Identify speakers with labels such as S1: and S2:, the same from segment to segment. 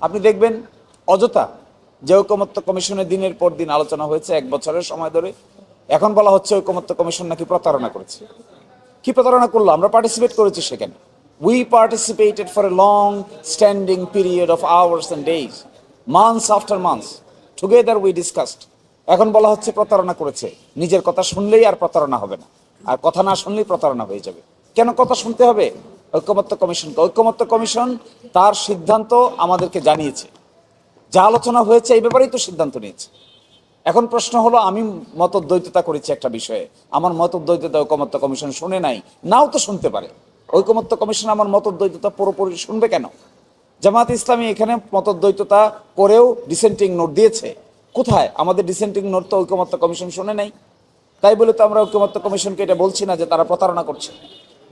S1: আপনি দেখবেন অযথা যে ঐকমত্য কমিশনের দিনের পর দিন আলোচনা হয়েছে এক বছরের সময় ধরে। এখন বলা হচ্ছে ঐকমত্য কমিশন নাকি প্রতারণা করেছে। কি প্রতারণা করল? আমরা পার্টিসিপেট করেছি সেখানে। We participated for a long standing period of hours and days months after months together we discussed এখন বলা হচ্ছে প্রতারণা করেছে। নিজের কথা শুনলেই আর প্রতারণা হবে না। আর কথা না শুনলেই প্রতারণা হয়ে যাবে। কেন কথা শুনতে হবে? ঐক্যমত্য কমিশনকে ঐক্যমত্য কমিশন তার সিদ্ধান্ত আমাদেরকে জানিয়েছে। যা আলোচনা হয়েছে এই ব্যাপারেই তো সিদ্ধান্ত নিয়েছে। এখন প্রশ্ন হলো, আমি মতদ্বৈততা করেছি একটা বিষয়ে। আমার মতদ্বৈততা ঐকমত্য কমিশন শুনে নাই। নাও তো শুনতে পারে। ঐকমত্য কমিশন আমার মতদ্বৈততা পুরোপুরি শুনবে কেন? জামাত ইসলামী এখানে মতদ্বৈততা করেও ডিসেন্টিং নোট দিয়েছে। কোথায়? আমাদের ডিসেন্টিং নোট তো ঐকমত্য কমিশন শুনে নাই। তাই বলে তো আমরা ঐকমত্য কমিশনকে এটা বলছি না যে তারা প্রতারণা করছে।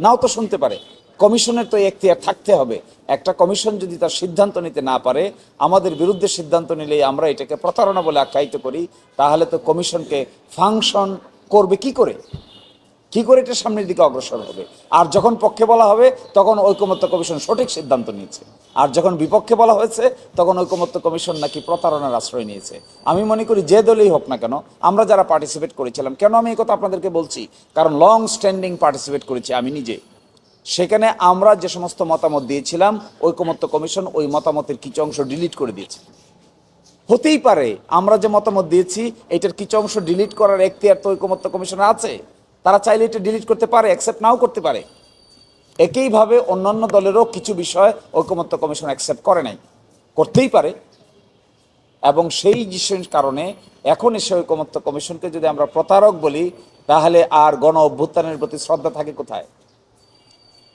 S1: নাও তো শুনতে পারে। কমিশনের তো এখতিয়ার থাকতে হবে। একটা কমিশন যদি তার সিদ্ধান্ত নিতে না পারে, আমাদের বিরুদ্ধে সিদ্ধান্ত নিলেই আমরা এটাকে প্রতারণা বলে আখ্যায়িত করি, তাহলে তো কমিশনকে ফাংশন করবে কি করে? কি করে এটা সামনের দিকে অগ্রসর হবে? আর যখন পক্ষে বলা হবে, তখন ঐকমত্য কমিশন সঠিক সিদ্ধান্ত নিয়েছে। আর যখন বিপক্ষে বলা হয়েছে, তখন ঐকমত্য কমিশন নাকি প্রতারণার আশ্রয় নিয়েছে। আমি মনে করি যে দলই হোক না কেন, আমরা যারা পার্টিসিপেট করেছিলাম, কেন আমি এই কথা আপনাদেরকে বলছি? কারণ লং স্ট্যান্ডিং পার্টিসিপেট করেছি আমি নিজে। সেখানে আমরা যে সমস্ত মতামত দিয়েছিলাম, ঐকমত্য কমিশন ওই মতামতের কিছু অংশ ডিলিট করে দিয়েছে। হতেই পারে, আমরা যে মতামত দিয়েছি, এটার কিছু অংশ ডিলিট করার এখতিয়ার তো ঐকমত্য কমিশনে আছে। তারা চাইলে এটা ডিলিট করতে পারে অ্যাকসেপ্ট নাও করতে পারে। একইভাবে অন্যান্য দলেরও কিছু বিষয় ঐকমত্য কমিশন অ্যাকসেপ্ট করে নাই। করতেই পারে। এবং সেই কারণে এখন এসে ঐকমত্য কমিশনকে যদি আমরা প্রতারক বলি, তাহলে আর গণ অভ্যুত্থানের প্রতি শ্রদ্ধা থাকে কোথায়?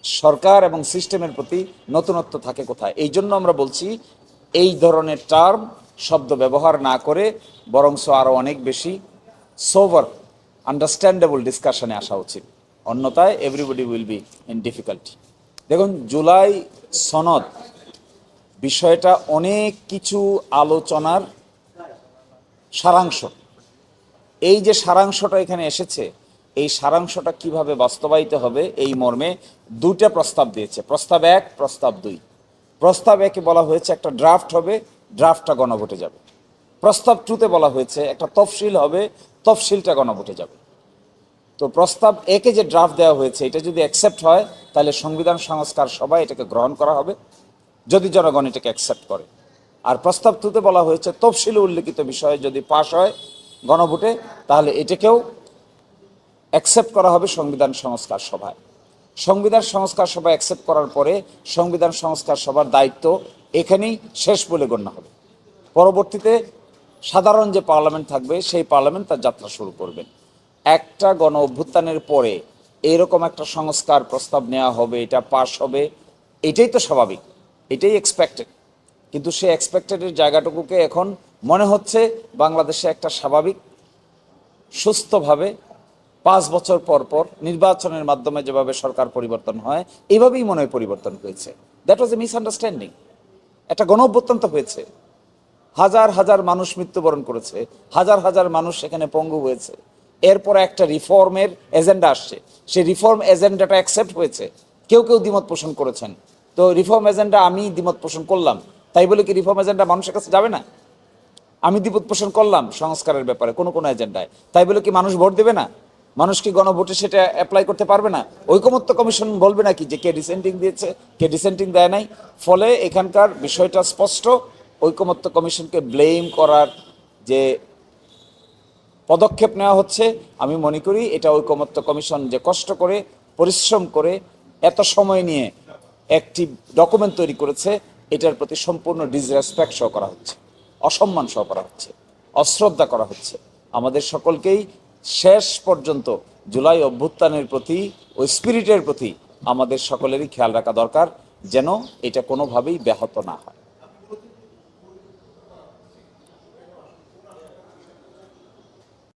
S1: সরকার এবং সিস্টেমের প্রতি নতুনত্ব থাকে কোথায়? এই জন্য আমরা বলছি, এই ধরনের টার্ম শব্দ ব্যবহার না করে বরংস আরও অনেক বেশি সোভার আন্ডারস্ট্যান্ডেবল ডিসকাশনে আসা উচিত। অন্যথায় everybody will be in difficulty দেখুন, জুলাই সনদ বিষয়টা অনেক কিছু আলোচনার সারাংশ। এই যে সারাংশটা এখানে এসেছে এই সারাংশটা কীভাবে বাস্তবায়িত হবে এই মর্মে দুইটা প্রস্তাব দিয়েছে। প্রস্তাব এক, প্রস্তাব দুই। প্রস্তাব একে বলা হয়েছে একটা ড্রাফট হবে ড্রাফটটা গণভোটে যাবে। প্রস্তাব টুতে বলা হয়েছে একটা তফসিল হবে, তফসিলটা গণভোটে যাবে। তো প্রস্তাব একে যে ড্রাফট দেওয়া হয়েছে, এটা যদি অ্যাকসেপ্ট হয়, তাহলে সংবিধান সংস্কার সভা এটাকে গ্রহণ করা হবে, যদি জনগণ এটাকে অ্যাকসেপ্ট করে। আর প্রস্তাব টুতে বলা হয়েছে তফসিলে উল্লেখিত বিষয়ে যদি পাশ হয় গণভোটে, তাহলে এটাকেও অ্যাকসেপ্ট করা হবে সংবিধান সংস্কার সভায়। সংবিধান সংস্কার সভা অ্যাকসেপ্ট করার পরে সংবিধান সংস্কার সভার দায়িত্ব এখানেই শেষ বলে গণ্য হবে। পরবর্তীতে সাধারণ যে পার্লামেন্ট থাকবে, সেই পার্লামেন্ট তার যাত্রা শুরু করবেন একটা গণ অভ্যুত্থানের পরে এরকম একটা সংস্কার প্রস্তাব নেওয়া হবে, এটা পাশ হবে, এটাই তো স্বাভাবিক, এটাই এক্সপেক্টেড কিন্তু সেই এক্সপেক্টেডের জায়গাটুকুকে এখন মনে হচ্ছে বাংলাদেশে একটা স্বাভাবিক, সুস্থভাবে পাঁচ বছর পর পর নির্বাচনের মাধ্যমে যেভাবে সরকার পরিবর্তন হয় এইভাবেই মনে হয় পরিবর্তন হয়েছে। দ্যাট ওয়াজ এ মিসআন্ডারস্ট্যান্ডিং একটা গণ হয়েছে। হাজার হাজার মানুষ মৃত্যুবরণ করেছে, হাজার হাজার মানুষ সেখানে পঙ্গু হয়েছে। এরপর একটা রিফর্মের এজেন্ডা আসছে। সেই রিফর্ম এজেন্ডাটা অ্যাকসেপ্ট হয়েছে। কেউ কেউ দ্বিমত পোষণ করেছেন। তো রিফর্ম এজেন্ডা আমি দ্বিমত পোষণ করলাম। তাই বলে কি রিফর্ম এজেন্ডা মানুষের কাছে যাবে না? আমি দ্বিমত পোষণ করলাম সংস্কারের ব্যাপারে কোনো কোনো এজেন্ডায়। তাই বলে কি মানুষ ভোট দেবে না? মানুষ কি গণভোটে সেটা অ্যাপ্লাই করতে পারবে না? ঐকমত্য কমিশন বলবে নাকি যে কে ডিসেন্টিং দিয়েছে, কে ডিসেন্টিং দেয় নাই? ফলে এখানকার বিষয়টা স্পষ্ট, ঐকমত্য কমিশনকে ব্লেম করার যে পদক্ষেপ নেওয়া হচ্ছে, আমি মনে করি এটা ঐকমত্য কমিশন যে কষ্ট করে, পরিশ্রম করে, এত সময় নিয়ে একটি ডকুমেন্ট তৈরি করেছে, এটার প্রতি সম্পূর্ণ ডিসরেসপেক্ট সহ করা হচ্ছে, অসম্মান সহ করা হচ্ছে, অশ্রদ্ধা করা হচ্ছে। আমাদের সকলকেই শেষ পর্যন্ত জুলাই অভ্যুত্থানের প্রতি ওই স্পিরিটের প্রতি আমাদের সকলেরই খেয়াল রাখা দরকার যেন এটা কোনোভাবেই ব্যাহত না হয়।